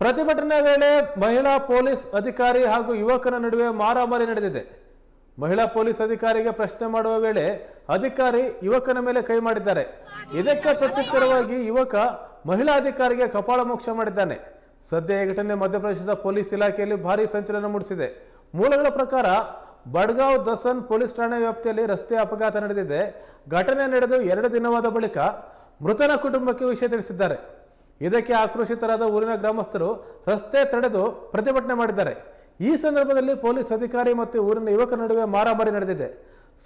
ಪ್ರತಿಭಟನೆ ವೇಳೆ ಮಹಿಳಾ ಪೊಲೀಸ್ ಅಧಿಕಾರಿ ಹಾಗೂ ಯುವಕನ ನಡುವೆ ಮಾರಾಮಾರಿ ನಡೆದಿದೆ. ಮಹಿಳಾ ಪೊಲೀಸ್ ಅಧಿಕಾರಿಗೆ ಪ್ರಶ್ನೆ ಮಾಡುವ ವೇಳೆ ಅಧಿಕಾರಿ ಯುವಕನ ಮೇಲೆ ಕೈ ಮಾಡಿದ್ದಾರೆ. ಇದಕ್ಕೆ ಪ್ರತ್ಯುತ್ತರವಾಗಿ ಯುವಕ ಮಹಿಳಾ ಅಧಿಕಾರಿಗೆ ಕಪಾಳ ಮೋಕ್ಷ ಮಾಡಿದ್ದಾನೆ. ಸದ್ಯ ಈ ಘಟನೆ ಮಧ್ಯಪ್ರದೇಶದ ಪೊಲೀಸ್ ಇಲಾಖೆಯಲ್ಲಿ ಭಾರಿ ಸಂಚಲನ ಮೂಡಿಸಿದೆ. ಮೂಲಗಳ ಪ್ರಕಾರ ಬಡ್ಗಾಂವ್ ದಸನ್ ಪೊಲೀಸ್ ಠಾಣೆ ವ್ಯಾಪ್ತಿಯಲ್ಲಿ ರಸ್ತೆ ಅಪಘಾತ ನಡೆದಿದೆ. ಘಟನೆ ನಡೆದು ಎರಡು ದಿನವಾದ ಬಳಿಕ ಮೃತನ ಕುಟುಂಬಕ್ಕೆ ವಿಷಯ ತಿಳಿಸಿದ್ದಾರೆ. ಇದಕ್ಕೆ ಆಕ್ರೋಶಿತರಾದ ಊರಿನ ಗ್ರಾಮಸ್ಥರು ರಸ್ತೆ ತಡೆದು ಪ್ರತಿಭಟನೆ ಮಾಡಿದ್ದಾರೆ. ಈ ಸಂದರ್ಭದಲ್ಲಿ ಪೊಲೀಸ್ ಅಧಿಕಾರಿ ಮತ್ತು ಊರಿನ ಯುವಕರ ನಡುವೆ ಮಾರಾಮಾರಿ ನಡೆದಿದೆ.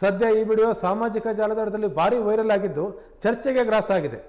ಸದ್ಯ ಈ ವಿಡಿಯೋ ಸಾಮಾಜಿಕ ಜಾಲತಾಣದಲ್ಲಿ ಭಾರಿ ವೈರಲ್ ಆಗಿದ್ದು ಚರ್ಚೆಗೆ ಗ್ರಾಸ ಆಗಿದೆ.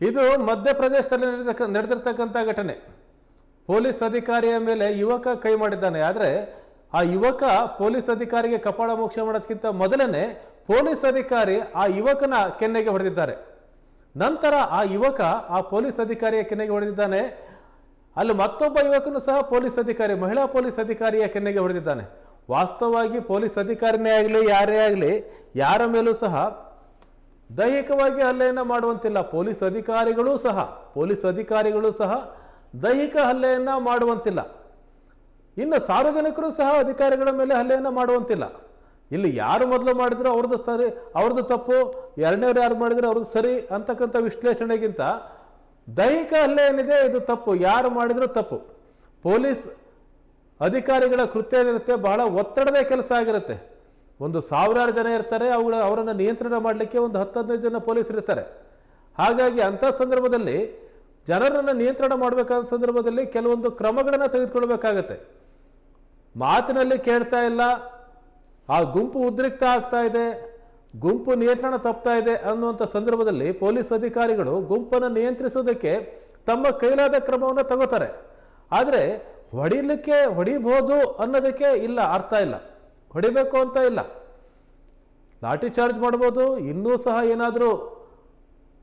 ಇದು ಮಧ್ಯಪ್ರದೇಶದಲ್ಲಿ ನಡೆದಕ್ಕ, ನಡೆದಿರ್ತಕ್ಕಂಥ ಘಟನೆ. ಪೊಲೀಸ್ ಅಧಿಕಾರಿಯ ಮೇಲೆ ಯುವಕ ಕೈ ಮಾಡಿದ್ದಾನೆ. ಆದರೆ ಆ ಯುವಕ ಪೊಲೀಸ್ ಅಧಿಕಾರಿಗೆ ಕಪಾಳ ಮೋಕ್ಷ ಮಾಡೋದಕ್ಕಿಂತ ಮೊದಲನೇ ಪೊಲೀಸ್ ಅಧಿಕಾರಿ ಆ ಯುವಕನ ಕೆನ್ನೆಗೆ ಹೊಡೆದಿದ್ದಾರೆ. ನಂತರ ಆ ಯುವಕ ಆ ಪೊಲೀಸ್ ಅಧಿಕಾರಿಯ ಕೆನ್ನೆಗೆ ಹೊಡೆದಿದ್ದಾನೆ. ಅಲ್ಲಿ ಮತ್ತೊಬ್ಬ ಯುವಕನು ಸಹ ಪೊಲೀಸ್ ಅಧಿಕಾರಿ, ಮಹಿಳಾ ಪೊಲೀಸ್ ಅಧಿಕಾರಿಯ ಕೆನ್ನೆಗೆ ಹೊಡೆದಿದ್ದಾನೆ. ವಾಸ್ತವವಾಗಿ ಪೊಲೀಸ್ ಅಧಿಕಾರಿನೇ ಆಗಲಿ, ಯಾರೇ ಆಗಲಿ, ಯಾರ ಮೇಲೂ ಸಹ ದೈಹಿಕವಾಗಿ ಹಲ್ಲೆಯನ್ನು ಮಾಡುವಂತಿಲ್ಲ. ಪೊಲೀಸ್ ಅಧಿಕಾರಿಗಳೂ ಸಹ, ಪೊಲೀಸ್ ಅಧಿಕಾರಿಗಳು ಸಹ ದೈಹಿಕ ಹಲ್ಲೆಯನ್ನು ಮಾಡುವಂತಿಲ್ಲ. ಇನ್ನು ಸಾರ್ವಜನಿಕರು ಸಹ ಅಧಿಕಾರಿಗಳ ಮೇಲೆ ಹಲ್ಲೆಯನ್ನು ಮಾಡುವಂತಿಲ್ಲ. ಇಲ್ಲಿ ಯಾರು ಮೊದಲು ಮಾಡಿದ್ರು ಅವ್ರದ್ದು ಸರಿ, ಅವ್ರದ್ದು ತಪ್ಪು, ಎರಡನೇವ್ರು ಯಾರು ಮಾಡಿದ್ರು ಅವ್ರದ್ದು ಸರಿ ಅಂತಕ್ಕಂಥ ವಿಶ್ಲೇಷಣೆಗಿಂತ ದೈಹಿಕ ಹಲ್ಲೆ ಏನಿದೆ ಇದು ತಪ್ಪು, ಯಾರು ಮಾಡಿದ್ರು ತಪ್ಪು. ಪೊಲೀಸ್ ಅಧಿಕಾರಿಗಳ ಕೃತ್ಯ ಏನಿರುತ್ತೆ, ಬಹಳ ಒತ್ತಡದ ಕೆಲಸ ಆಗಿರುತ್ತೆ. ಒಂದು ಸಾವಿರಾರು ಜನ ಇರ್ತಾರೆ, ಅವುಗಳ, ಅವರನ್ನು ನಿಯಂತ್ರಣ ಮಾಡಲಿಕ್ಕೆ ಒಂದು ಹತ್ತು ಹದಿನೈದು ಜನ ಪೊಲೀಸರು ಇರ್ತಾರೆ. ಹಾಗಾಗಿ ಅಂಥ ಸಂದರ್ಭದಲ್ಲಿ ಜನರನ್ನು ನಿಯಂತ್ರಣ ಮಾಡಬೇಕಾದ ಸಂದರ್ಭದಲ್ಲಿ ಕೆಲವೊಂದು ಕ್ರಮಗಳನ್ನು ತೆಗೆದುಕೊಳ್ಬೇಕಾಗತ್ತೆ. ಮಾತಿನಲ್ಲಿ ಕೇಳ್ತಾ ಇಲ್ಲ, ಆ ಗುಂಪು ಉದ್ರಿಕ್ತ ಆಗ್ತಾ ಇದೆ, ಗುಂಪು ನಿಯಂತ್ರಣ ತಪ್ತಾ ಇದೆ ಅನ್ನುವಂಥ ಸಂದರ್ಭದಲ್ಲಿ ಪೊಲೀಸ್ ಅಧಿಕಾರಿಗಳು ಗುಂಪನ್ನು ನಿಯಂತ್ರಿಸೋದಕ್ಕೆ ತಮ್ಮ ಕೈಲಾದ ಕ್ರಮವನ್ನು ತಗೋತಾರೆ. ಆದರೆ, ಹೊಡಿಲಿಕ್ಕೆ, ಹೊಡಿಬೋದು ಅನ್ನೋದಕ್ಕೆ ಇಲ್ಲ, ಅರ್ಥ ಇಲ್ಲ. ಹೊಡಿಬೇಕು ಅಂತ ಇಲ್ಲ. ಲಾಠಿ ಚಾರ್ಜ್ ಮಾಡ್ಬೋದು, ಇನ್ನೂ ಸಹ ಏನಾದರೂ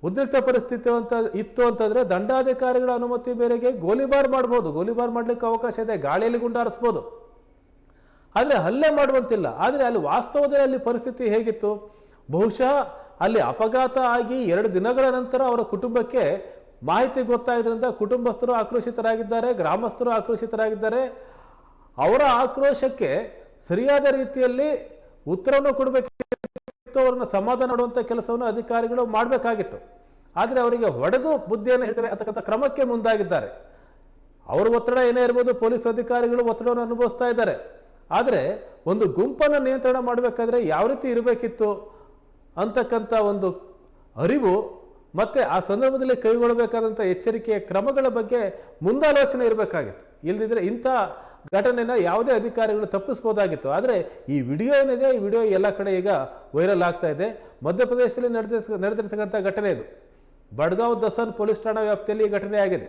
ಉದ್ರಿಕ್ತ ಪರಿಸ್ಥಿತಿ ಅಂತ ಇತ್ತು ಅಂತಂದರೆ ದಂಡಾಧಿಕಾರಿಗಳ ಅನುಮತಿ ಮೇರೆಗೆ ಗೋಲಿಬಾರ್ ಮಾಡ್ಬೋದು. ಗೋಲಿಬಾರ್ ಮಾಡ್ಲಿಕ್ಕೆ ಅವಕಾಶ ಇದೆ, ಗಾಳಿಯಲ್ಲಿ ಗುಂಡಾರಿಸ್ಬೋದು. ಆದರೆ ಹಲ್ಲೆ ಮಾಡುವಂತಿಲ್ಲ. ಆದರೆ ಅಲ್ಲಿ ವಾಸ್ತವದಲ್ಲಿ ಅಲ್ಲಿ ಪರಿಸ್ಥಿತಿ ಹೇಗಿತ್ತು? ಬಹುಶಃ ಅಲ್ಲಿ ಅಪಘಾತ ಆಗಿ ಎರಡು ದಿನಗಳ ನಂತರ ಅವರ ಕುಟುಂಬಕ್ಕೆ ಮಾಹಿತಿ ಗೊತ್ತಾಗಿದ್ದರಿಂದ ಕುಟುಂಬಸ್ಥರು ಆಕ್ರೋಶಿತರಾಗಿದ್ದಾರೆ, ಗ್ರಾಮಸ್ಥರು ಆಕ್ರೋಶಿತರಾಗಿದ್ದಾರೆ. ಅವರ ಆಕ್ರೋಶಕ್ಕೆ ಸರಿಯಾದ ರೀತಿಯಲ್ಲಿ ಉತ್ತರವನ್ನು ಕೊಡಬೇಕಿತ್ತು ಅವ್ರನ್ನ ಸಮಾಧಾನ ಮಾಡುವಂಥ ಕೆಲಸವನ್ನು ಅಧಿಕಾರಿಗಳು ಮಾಡಬೇಕಾಗಿತ್ತು. ಆದರೆ ಅವರಿಗೆ ಹೊಡೆದು ಬುದ್ಧಿಯನ್ನು ಹೇಳ್ತಾರೆ, ಅಂತಕ್ಕಂಥ ಕ್ರಮಕ್ಕೆ ಮುಂದಾಗಿದ್ದಾರೆ. ಅವರ ಒತ್ತಡ ಏನೇ ಇರ್ಬೋದು, ಪೊಲೀಸ್ ಅಧಿಕಾರಿಗಳು ಒತ್ತಡವನ್ನು ಅನುಭವಿಸ್ತಾ ಇದ್ದಾರೆ. ಆದರೆ ಒಂದು ಗುಂಪನ್ನು ನಿಯಂತ್ರಣ ಮಾಡಬೇಕಾದ್ರೆ ಯಾವ ರೀತಿ ಇರಬೇಕಿತ್ತು ಅಂತಕ್ಕಂಥ ಒಂದು ಅರಿವು ಮತ್ತೆ ಆ ಸಂದರ್ಭದಲ್ಲಿ ಕೈಗೊಳ್ಳಬೇಕಾದಂಥ ಎಚ್ಚರಿಕೆಯ ಕ್ರಮಗಳ ಬಗ್ಗೆ ಮುಂದಾಲೋಚನೆ ಇರಬೇಕಾಗಿತ್ತು. ಇಲ್ಲದಿದ್ದರೆ ಇಂಥ ಘಟನೆನ ಯಾವುದೇ ಅಧಿಕಾರಿಗಳು ತಪ್ಪಿಸ್ಬೋದಾಗಿತ್ತು. ಆದರೆ ಈ ವಿಡಿಯೋ ಏನಿದೆ, ಈ ವಿಡಿಯೋ ಎಲ್ಲ ಕಡೆ ಈಗ ವೈರಲ್ ಆಗ್ತಾ ಇದೆ. ಮಧ್ಯಪ್ರದೇಶದಲ್ಲಿ ನಡೆದ ನಡೆದಿರ್ತಕ್ಕಂಥ ಘಟನೆ ಇದು. ಬಡ್ಗಾಂವ್ ದಸನ್ ಪೊಲೀಸ್ ಠಾಣಾ ವ್ಯಾಪ್ತಿಯಲ್ಲಿ ಈ ಘಟನೆ ಆಗಿದೆ.